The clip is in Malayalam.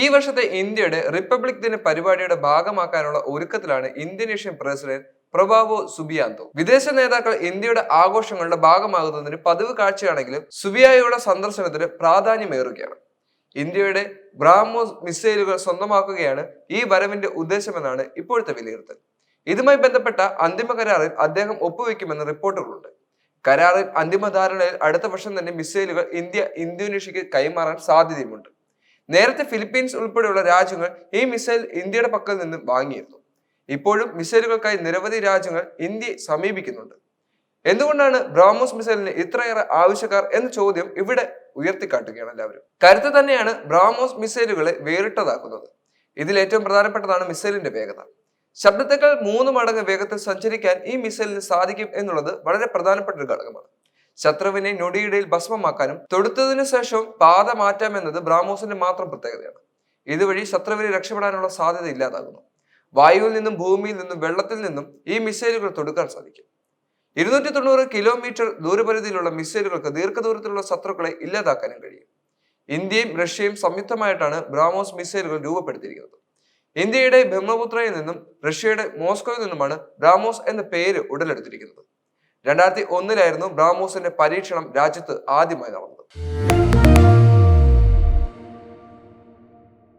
ഈ വർഷത്തെ ഇന്ത്യയുടെ റിപ്പബ്ലിക് ദിന പരിപാടിയുടെ ഭാഗമാക്കാനുള്ള ഒരുക്കത്തിലാണ് ഇന്തോനേഷ്യൻ പ്രസിഡന്റ് പ്രഭാവോ സുബിയാന്തോ. വിദേശ നേതാക്കൾ ഇന്ത്യയുടെ ആഘോഷങ്ങളുടെ ഭാഗമാകുന്നതിന് പതിവ് കാഴ്ചയാണെങ്കിലും സുബിയായോയുടെ സന്ദർശനത്തിന് പ്രാധാന്യമേറുകയാണ്. ഇന്ത്യയുടെ ബ്രാഹ്മോസ് മിസൈലുകൾ സ്വന്തമാക്കുകയാണ് ഈ വരവിന്റെ ഉദ്ദേശമെന്നാണ് ഇപ്പോഴത്തെ വിലയിരുത്തൽ. ഇതുമായി ബന്ധപ്പെട്ട അന്തിമ കരാറിൽ അദ്ദേഹം ഒപ്പുവെക്കുമെന്ന് റിപ്പോർട്ടുകളുണ്ട്. കരാറിൽ അന്തിമ ധാരണയിൽ അടുത്ത വർഷം തന്നെ മിസൈലുകൾ ഇന്ത്യ ഇന്തോനേഷ്യക്ക് കൈമാറാൻ സാധ്യതയുമുണ്ട്. നേരത്തെ ഫിലിപ്പീൻസ് ഉൾപ്പെടെയുള്ള രാജ്യങ്ങൾ ഈ മിസൈൽ ഇന്ത്യയുടെ പക്കൽ നിന്ന് വാങ്ങിയിരുന്നു. ഇപ്പോഴും മിസൈലുകൾക്കായി നിരവധി രാജ്യങ്ങൾ ഇന്ത്യയെ സമീപിക്കുന്നുണ്ട്. എന്തുകൊണ്ടാണ് ബ്രാഹ്മോസ് മിസൈലിന് ഇത്രയേറെ ആവശ്യക്കാർ എന്ന ചോദ്യം ഇവിടെ ഉയർത്തിക്കാട്ടുകയാണ് എല്ലാവരും. കരുത്ത് തന്നെയാണ് ബ്രാഹ്മോസ് മിസൈലുകളെ വേറിട്ടതാക്കുന്നത്. ഇതിൽ ഏറ്റവും പ്രധാനപ്പെട്ടതാണ് മിസൈലിന്റെ വേഗത. ശബ്ദത്തേക്കാൾ മൂന്ന് മടങ്ങ് വേഗത്തിൽ സഞ്ചരിക്കാൻ ഈ മിസൈലിന് സാധിക്കും എന്നുള്ളത് വളരെ പ്രധാനപ്പെട്ട ഒരു ഘടകമാണ്. ശത്രുവിനെ നൊടിയിടയിൽ ഭസ്മമാക്കാനും തൊടുത്തതിനു ശേഷം പാത മാറ്റാമെന്നത് ബ്രാഹ്മോസിന്റെ മാത്രം പ്രത്യേകതയാണ്. ഇതുവഴി ശത്രുവിനെ രക്ഷപ്പെടാനുള്ള സാധ്യത ഇല്ലാതാകുന്നു. വായുവിൽ നിന്നും ഭൂമിയിൽ നിന്നും വെള്ളത്തിൽ നിന്നും ഈ മിസൈലുകൾ തൊടുക്കാൻ സാധിക്കും. ഇരുന്നൂറ്റി തൊണ്ണൂറ് കിലോമീറ്റർ ദൂരപരിധിയിലുള്ള മിസൈലുകൾക്ക് ദീർഘദൂരത്തിലുള്ള ശത്രുക്കളെ ഇല്ലാതാക്കാനും കഴിയും. ഇന്ത്യയും റഷ്യയും സംയുക്തമായിട്ടാണ് ബ്രാഹ്മോസ് മിസൈലുകൾ രൂപപ്പെടുത്തിയിരിക്കുന്നത്. ഇന്ത്യയുടെ ബ്രഹ്മപുത്രയിൽ നിന്നും റഷ്യയുടെ മോസ്കോയിൽ നിന്നുമാണ് ബ്രാഹ്മോസ് എന്ന പേര് ഉടലെടുത്തിരിക്കുന്നത്. രണ്ടായിരത്തി ഒന്നിലായിരുന്നു ബ്രാഹ്മോസിന്റെ പരീക്ഷണം രാജ്യത്ത് ആദ്യമായി നടന്നത്.